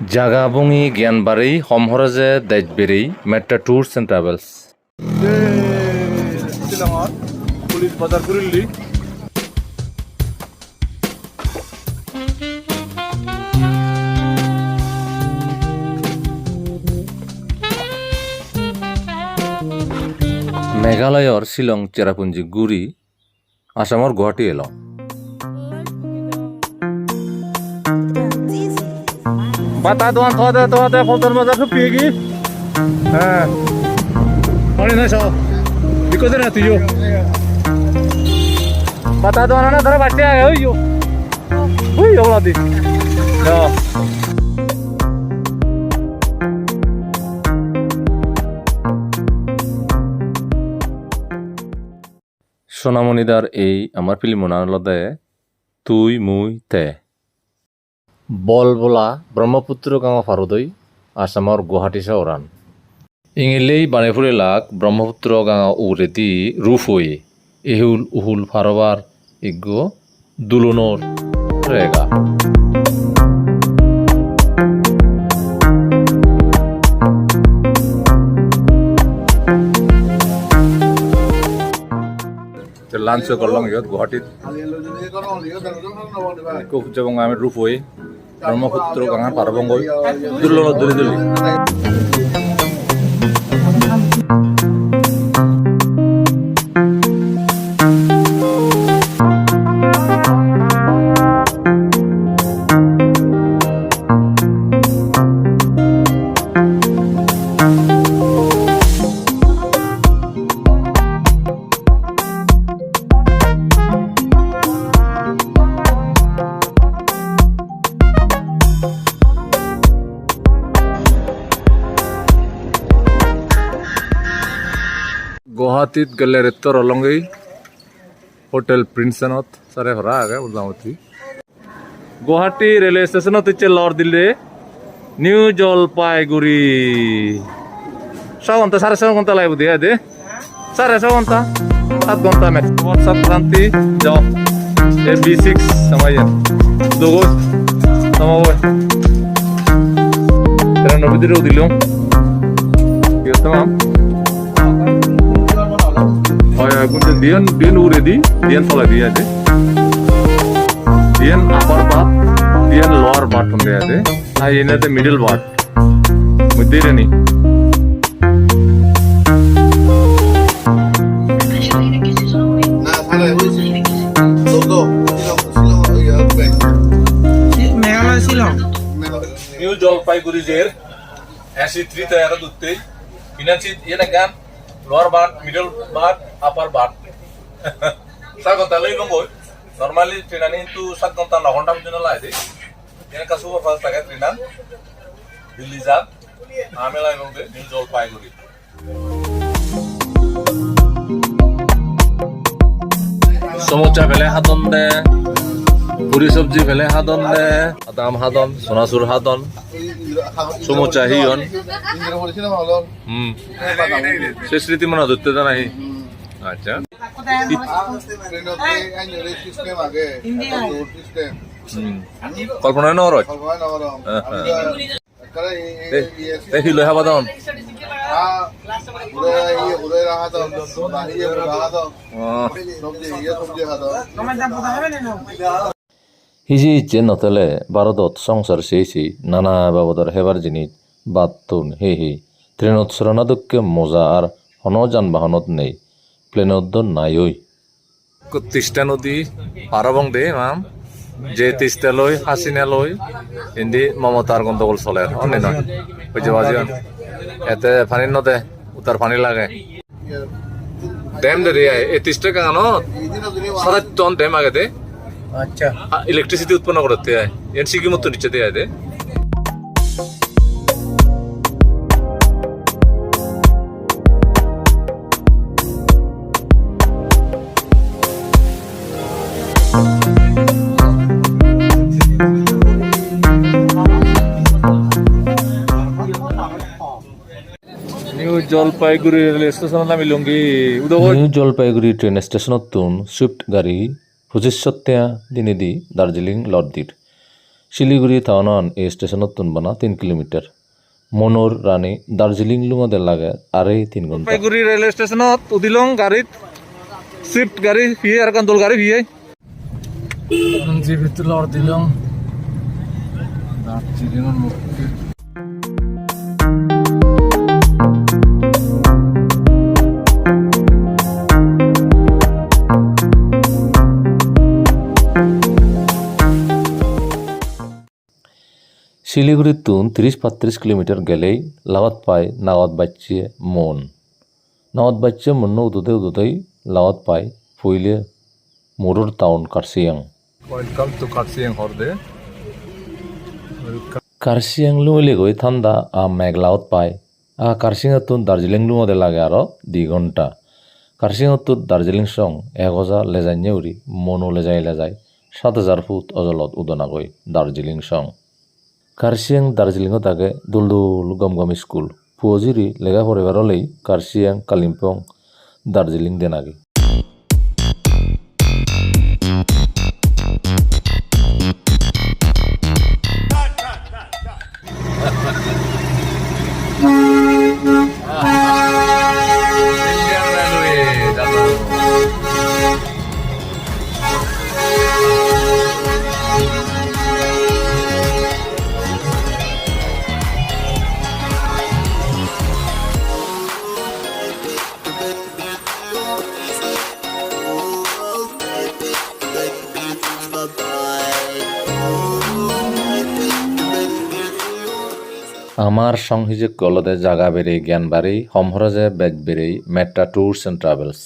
জাগা বঙি জ্ঞানবাৰী সমহৰজে দায়িতবেৰী মেট্ৰা টুৰ্ছ এণ্ড ট্ৰেভেলছ। শ্বিলঙত পুলিচ বজাৰ কৰিলি মেঘালয়ৰ শ্বিলং চেৰাপুঞ্জী ঘূৰি আসামৰ গুৱাহাটী এলো বাটা দোকান থোৱাতে থোৱাতে ফলটন বজাৰ খুব কি? হ্যাঁ। পানি নাই চাও বিকোতে না তুইও। বাটা দোকান না ধরে বাচ্চা আগে, ওই ওই ওগুলো দি সোনামণিদাৰ এই আমাৰ ফিল্মনাৰ লদে তুই, মুই, তে। বল বোলা ব্ৰহ্মপুত্ৰ গাঁও ফাৰদৈ আসামৰ গুৱাহাটী চহৰান ইঙিলেই বানেফুৰে লাগ ব্ৰহ্মপুত্ৰ গাঁও উৰেদি ৰূপ হৈ ইহুল উহুল ফাৰবাৰ ইগো দুলুনৰ ৰেগা। লাঞ্চ কৰলাম ইয়াত গুৱাহাটীত। কুকুজবং আমি ৰূপ হৈ ব্ৰহ্মপুত্ৰ গাঙাৰ পাৰবংগৈ দুর্লভ দুলি দুলি महातीत गल रेतर अलंग होटेल प्रिंसनाथ सारे आगे उदाहती गुवाहाटी रेलवे स्टेशन तीचे लर दिले न्यू जलपाईगुड़ी छा साढ़े छा लाइव दिए दे साढ़े छः घंटा सात घंटा मैक्स सात क्रांति जाओ ए बी सिक्स समय दो तेरा नबी दिल কিন্তু দিয়েন দিয়েন উড়ে দি দিয়েন ফলা দিয়ে আছে। দিয়েন আপার পাত দিয়েন লোয়ার পার্ট হয়ে আছে। আর এনাতে মিডল পার্ট বুঝতেই রানি মেঘালয় শিলং। নিউ জলপাইগুড়ি জের অ্যাসি থ্রিতে এরা দুধতে ইনাচিত এরা গান? Lower berth middle berth upper berth সাত ঘণ্টা লই লঙ্গই নর্মালি ট্রেনানি কিন্তু সাত ঘণ্টা ন ঘণ্টা পর্যন্ত লাই দে এনে কা সুপার থাকে ট্রেনান দিল্লি যাক আমি লাই লঙ্গে নিউ জলপাইগুড়ি সমুচা ফেলে হাতন দে পুরি সবজি ফেলে হাতন দে। আদাম হাতন সোনাচুর হাতন সমুচা হিয়ন সে স্মৃতি মনে ধরতে তো নাই আচ্ছা। সিস্টেম হুম কল্পনা নর সবাই না বলো করে দেখি ইয়ে সবজি হিজি ইচ্ছে নতলে ভারতত সংসার শেষি নানা বাবদর হেবার জিনিস বাতুন হে হে। ট্রেনত সরনাদুককে মজা আর হন যানবাহনত নেই। প্লেনত নাই ওই। তিস্তা নদী পারবং দে, মাম। যে তিস্তা লই হাসিনা লই ইন্দি মমতার গন্ডগোল চলে অন্য নয় বুঝতে পারছি এতে পানি নদে উতার পানি লাগে। ড্যাম দে এই তিস্তা যদি সারা টন ড্যাম আগে দে। আচ্ছা। ইলেকট্রিসিটি উৎপন্ন করতে হয়। এর সিকি মতো নিচে দেয় দে নিউ জলপাইগুড়ি রেল স্টেশন নামি লঙ্গি। নিউ জলপাইগুড়ি ট্রেন স্টেশনত তুন সুইফট গাড়ী পঁচিছশতিয়া দিনেদি দাৰ্জিলিং লৰ্ডিৰ শিলিগুড়ি টাউনন এই স্টেশনত তুনবানা তিন কিলোমিটার। মনোর রানী দার্জিলিং লুঙতে লাগে আড়াই তিন ঘণ্টা। জলপাইগুড়ি রেলৱে ষ্টেচনত উঠিলং গাড়ীত চুইফ্ট গাড়ী ফিয়ে আৰু কান্দোল গাড়ী ফিয়ে যে ভিতরে দিলাম মুক্তি শিলিগুড়ির তুন তিরিশ পঁয়ত্রিশ কিলোমিটার গেলেই লাওয়াত পায় নাওয়াত বাচ্চে মন। নাওয়াত বাচ্চে মন উদুতে উদুতেই লাওয়াত পায় ফুইলে মুরুর town Kurseong welcome to Kurseong হরদে। Kurseong লুমিলে গই ঠান্ডা আ মেঘলাওত পায়। আ কার্সিং তুন দার্জিলিং লুমতে লাগে আরও দুই ঘণ্টা। কার্সিং তুন দার্জিলিং সং এক হাজার লেজাইনে উড়ি মনো লেজাই লেজাই সাত হাজার ফুট অজলত উদনাগৈ দার্জিলিং সং। কার্সিয়াং দার্জিলিংত আগে দুল দুল গম গম স্কুল পুয়জিরি লেখা পড়িবারলেই কার্শিয়াং কালিম্পং দার্জিলিং দেনাগি আমার সংহিজে কলদে জাগা বেড়ে জ্ঞান বাড়ি হমহরজে বেগ বেড়েই মেট্রা ট্যুরস অ্যান্ড ট্রাভেলস।